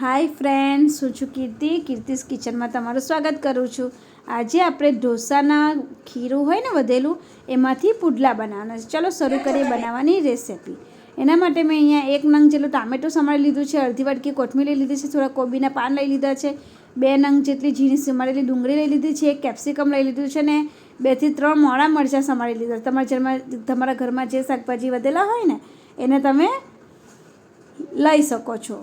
હાય friend હું છું કીર્તિ? કીર્તિસ કિચનમાં તમારું સ્વાગત કરું છું. આજે આપણે ઢોસાના ખીરું હોય ને વધેલું, એમાંથી પુડલા બનાવવાના છે. ચલો શરૂ કરીએ બનાવવાની રેસિપી. એના માટે મેં અહીંયા એક નંગ જેટલું ટામેટું સમારી લીધું છે, અડધી વાટકી કોથમીર લઈ લીધી છે, થોડા કોબીના પાન લઈ લીધા છે, બે નંગ જેટલી ઝીણી સમારેલી ડુંગળી લઈ લીધી છે, એક કેપ્સિકમ લઈ લીધું છે ને બેથી ત્રણ મોળા મરચાં સમારી લીધા તમારા ઘરમાં તમારા ઘરમાં જે શાકભાજી વધેલા હોય ને, એને તમે લઈ શકો છો.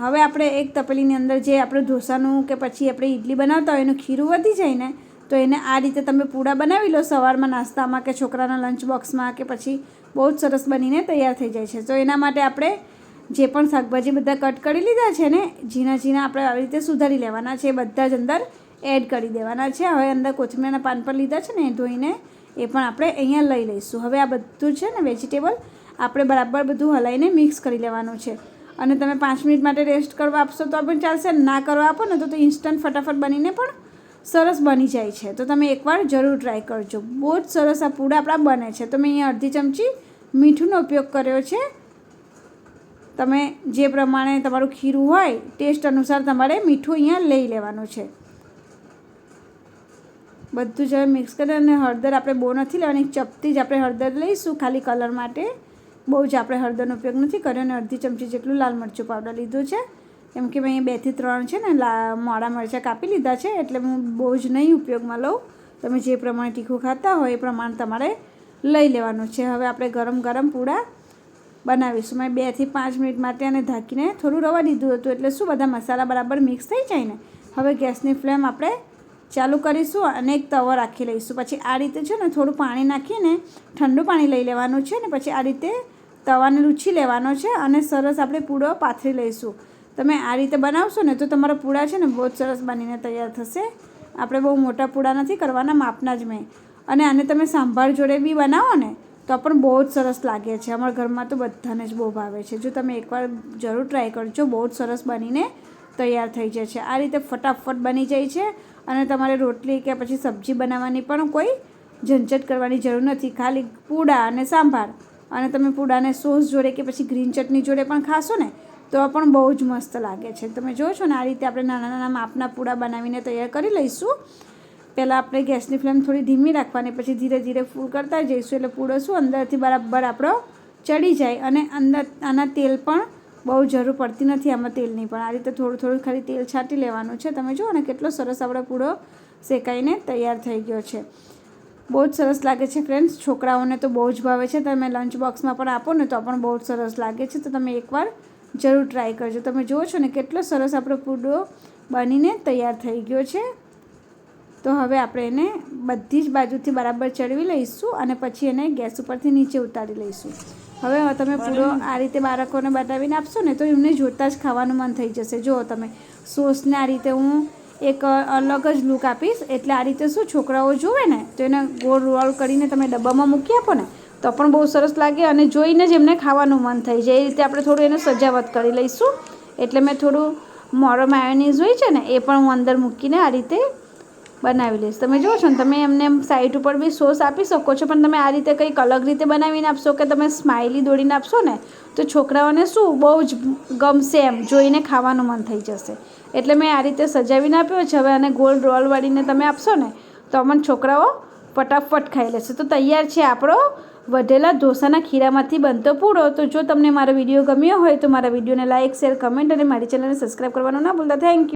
હવે આપણે એક તપેલીની અંદર જે આપણે ઢોસાનું કે પછી આપણે ઇડલી બનાવતા હોય એનું ખીરું વધી જાય ને, તો એને આ રીતે તમે પૂડા બનાવી લો સવારમાં નાસ્તામાં કે છોકરાના લંચ બોક્સમાં કે પછી બહુ જ સરસ બનીને તૈયાર થઈ જાય છે. તો એના માટે આપણે જે પણ શાકભાજી બધા કટ કરી લીધા છે ને, ઝીણા ઝીણા આપણે આવી રીતે સુધારી લેવાના છે, બધા જ અંદર એડ કરી દેવાના છે. હવે અંદર કોથમીરના પાન પર લીધા છે ને, એ ધોઈને એ પણ આપણે અહીંયા લઈ લઈશું. હવે આ બધું છે ને વેજીટેબલ આપણે બરાબર બધું હલાવીને મિક્સ કરી લેવાનું છે. અને તમે પાંચ મિનિટ માટે રેસ્ટ કરવા આપશો તો પણ ચાલશે, ના કરવા આપો ને તો તો ઇન્સ્ટન્ટ ફટાફટ બનીને પણ સરસ બની જાય છે. તો તમે એકવાર જરૂર ટ્રાય કરજો. બહુ જ સરસ આ પૂડા આપણા બને છે. તો મેં અહીંયા અડધી ચમચી મીઠુંનો ઉપયોગ કર્યો છે. તમે જે પ્રમાણે તમારું ખીરું હોય ટેસ્ટ અનુસાર તમારે મીઠું અહીંયા લઈ લેવાનું છે. બધું જ મિક્સ કરી અને હળદર આપણે બહુ નથી લેવાની, ચપટી જ આપણે હળદર લઈશું ખાલી કલર માટે. બહુ જ આપણે હળદરનો ઉપયોગ નથી કર્યો અને અડધી ચમચી જેટલું લાલ મરચું પાવડર લીધું છે. કેમ કે મેં બેથી ત્રણ છે ને, લા, મોડા મરચાં કાપી લીધા છે એટલે હું બહુ જ નહીં ઉપયોગમાં લઉં. તમે જે પ્રમાણે તીખું ખાતા હોય એ પ્રમાણે તમારે લઈ લેવાનું છે. હવે આપણે ગરમ ગરમ પૂડા બનાવીશું. મેં બેથી પાંચ મિનિટ માટે આને ઢાંકીને થોડું રવા દીધું હતું એટલે શું બધા મસાલા બરાબર મિક્સ થઈ જાય ને? હવે ગેસની ફ્લેમ આપણે ચાલુ કરીશું અને એક તવો રાખી લઈશું. પછી આ રીતે છે ને થોડું પાણી નાખીને ઠંડુ પાણી લઈ લેવાનું છે ને, પછી આ રીતે તવાને લૂછી લેવાનો છે અને સરસ આપણે પૂડો પાથરી લઈશું. તમે આ રીતે બનાવશો ને તો તમારા પૂડા છે ને બહુ જ સરસ બનીને તૈયાર થશે. આપણે બહુ મોટા પૂડા નથી કરવાના, માપના જ મેં. અને આને તમે સાંભાર જોડે બી બનાવો ને તો પણ બહુ જ સરસ લાગે છે. અમારા ઘરમાં તો બધાને જ બહુ ભાવે છે. જો તમે એકવાર જરૂર ટ્રાય કરજો, બહુ જ સરસ બનીને તૈયાર થઈ જાય છે. આ રીતે ફટાફટ બની જાય છે અને તમારે રોટલી કે પછી સબ્જી બનાવવાની પણ કોઈ ઝંઝટ કરવાની જરૂર નથી. ખાલી પૂડા અને સાંભાર. અને તમે પૂડાને સોસ જોડે કે પછી ગ્રીન ચટણી જોડે પણ ખાશો ને, તો પણ બહુ જ મસ્ત લાગે છે. તમે જોવો છો ને, આ રીતે આપણે નાના નાના માપના પૂડા બનાવીને તૈયાર કરી લઈશું. પહેલાં આપણે ગેસની ફ્લેમ થોડી ધીમી રાખવાની, પછી ધીરે ધીરે ફૂલ કરતા જઈશું. એટલે પૂડો શું, અંદરથી બરાબર આપણો ચડી જાય અને અંદર આના તેલ પણ બહુ જરૂર પડતી નથી આમાં તેલની પણ. આ રીતે થોડું થોડું ખાલી તેલ છાંટી લેવાનું છે. તમે જુઓ ને, કેટલો સરસ આપણો પૂડો શેકાઈને તૈયાર થઈ ગયો છે. બહુ જ સરસ લાગે છે ફ્રેન્ડ્સ છોકરાઓને તો બહુ જ ભાવે છે. તમે લંચ બોક્સમાં પણ આપો ને તો પણ બહુ જ સરસ લાગે છે. તો તમે એકવાર જરૂર ટ્રાય કરજો. તમે જુઓ છો ને કેટલો સરસ આપણો પૂડો બનીને તૈયાર થઈ ગયો છે. તો હવે આપણે એને બધી જ બાજુથી બરાબર ચડવી લઈશું અને પછી એને ગેસ ઉપરથી નીચે ઉતારી લઈશું. હવે તમે પૂરો આ રીતે બાળકોને બતાવીને આપશો ને તો એમને જોતાં જ ખાવાનું મન થઈ જશે. જુઓ તમે. સોસને આ રીતે હું એક અલગ જ લુક આપીશ. એટલે આ રીતે શું છોકરાઓ જુએ ને, તો એને ગોળ રોલ કરીને તમે ડબ્બામાં મૂકી આપો ને, તો પણ બહુ સરસ લાગે અને જોઈને જ એમને ખાવાનું મન થઈ જાય. એ રીતે આપણે થોડું એને સજાવટ કરી લઈશું. એટલે મેં થોડું મોરો માયોનીઝ હોય છે ને, એ પણ હું અંદર મૂકીને આ રીતે બનાવી લઈશ. તમે જુઓ છો ને, તમે એમને સાઈડ ઉપર બી સોસ આપી શકો છો, પણ તમે આ રીતે કંઈક અલગ રીતે બનાવીને આપશો કે તમે સ્માઇલી દોડીને આપશો ને, તો છોકરાઓને શું બહુ જ ગમશે એમ, જોઈને ખાવાનું મન થઈ જશે. એટલે મેં આ રીતે સજાવીને આપ્યો છે, હવે આને ગોળ રોલ વાળીને તમે આપશો ને, તો અમને છોકરાઓ ફટાફટ ખાઈ લેશે. તો તૈયાર છે આપણો વધેલા ઢોસાના ખીરામાંથી બનતો પૂરો તો જો તમને મારો વીડિયો ગમ્યો હોય, તો મારા વિડીયોને લાઇક શેર કમેન્ટ અને મારી ચેનલને સબસ્ક્રાઈબ કરવાનું ના ભૂલતા. Thank you